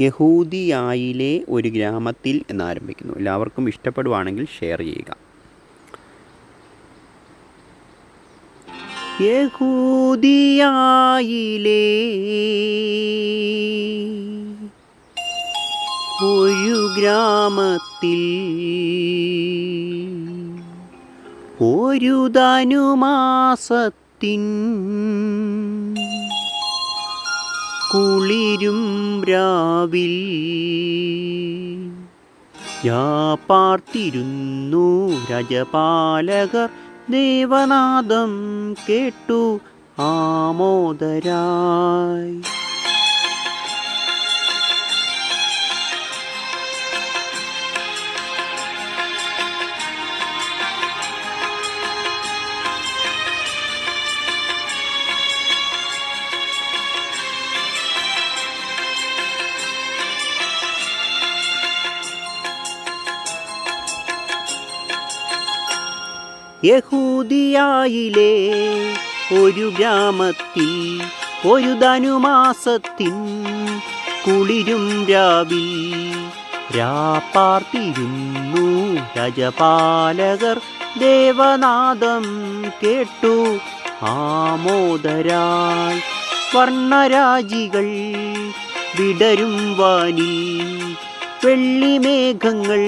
യഹൂദിയായിലെ ഒരു ഗ്രാമത്തിൽ എന്നാരംഭിക്കുന്നു. എല്ലാവർക്കും ഇഷ്ടപ്പെടുവാണെങ്കിൽ ഷെയർ ചെയ്യുക. യഹൂദിയായിലെ ഒരു ഗ്രാമത്തിൽ ഒരു ധനുമാസത്തിൻ കുളിരും രാവിൽ. ഞാ പാർത്തിരുന്നു രജപാലകർ ദേവനാദം കേട്ടു ആമോദരായി. യഹൂദിയായിലെ ഒരു ഗ്രാമത്തിൽ ഒരു ധനുമാസത്തിൻ കുളിരും രാവിൽ രാപ്പാർത്തിരുന്നു. രജപാലകർ ദേവനാദം കേട്ടു. ആമോദരായി വർണരാജികൾ വിടരും വാനി വെള്ളിമേഘങ്ങൾ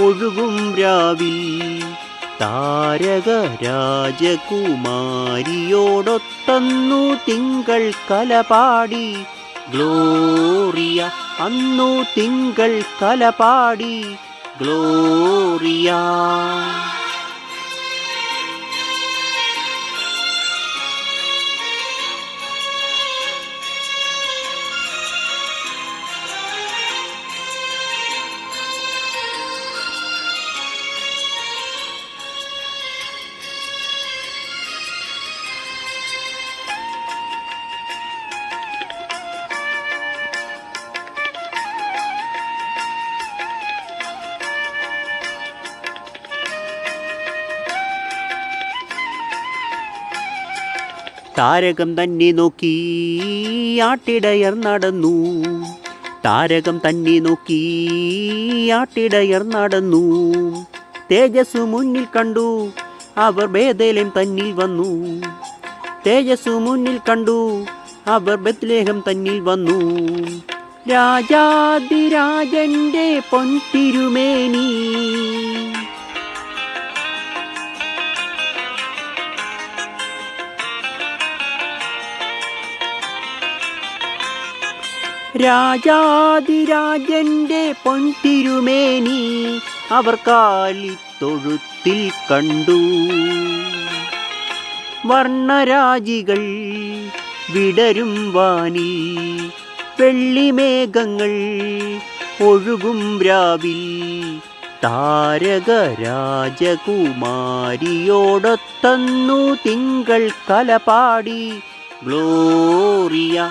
ഒഴുകും രാവിൽ താരക രാജകുമാരിയോടൊത്തന്നു തിങ്കൾ കലപാടി. ഗ്ലോറിയ അന്നു തിങ്കൾ കലപാടി. ഗ്ലോറിയ താരകം തന്നെ നോക്കി ആട്ടിടയർ നടന്നു. താരകം തന്നെ നോക്കി ആട്ടിടയർ നടന്നു. തേജസ് മുന്നിൽ കണ്ടു അവർ ബേദലേം തന്നിൽ വന്നു. തേജസ് മുന്നിൽ കണ്ടു അവർ ബത്ലേഹം തന്നിൽ വന്നു. രാജാതിരാജന്റെ പൊൻതിരുമേനി രാജാതിരാജന്റെ പൊൻതിരുമേനി അവർ കാലിത്തൊഴുത്തിൽ കണ്ടു. വർണരാജികൾ വിടരും വാനി വെള്ളിമേഘങ്ങൾ ഒഴുകും രാവിൽ. താരകരാജകുമാരിയോടൊത്തന്നു തിങ്കൾ കലപാടി. ഗ്ലോറിയ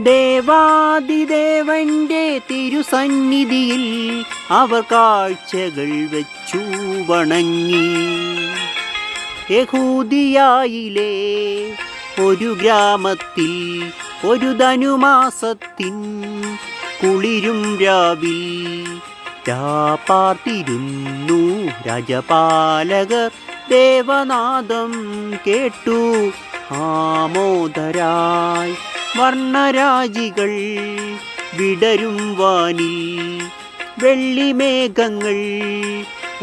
ദേവാദിദേവന്റെ തിരുസന്നിധിയിൽ അവർ കാഴ്ചകൾ വെച്ചു വണങ്ങി. യഹൂദിയായിലെ ഒരു ഗ്രാമത്തിൽ ഒരു ധനുമാസത്തിൻ കുളിരും രാവിൽ രാപ്പാർത്തിരുന്നു രാജപാലകർ ദേവനാദം കേട്ടു. ആമോദരായി വർണരാജികൾ വിടരും വാനിൽ. വെള്ളിമേഘങ്ങൾ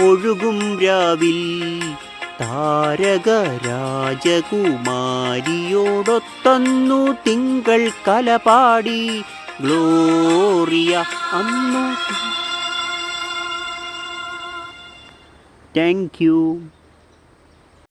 ഒഴുകും രാവിൽ. താരകരാജകുമാരിയോടൊത്തന്നു തിങ്കൾ കലപാടി. ഗ്ലോറിയ അന്നു താങ്ക് യു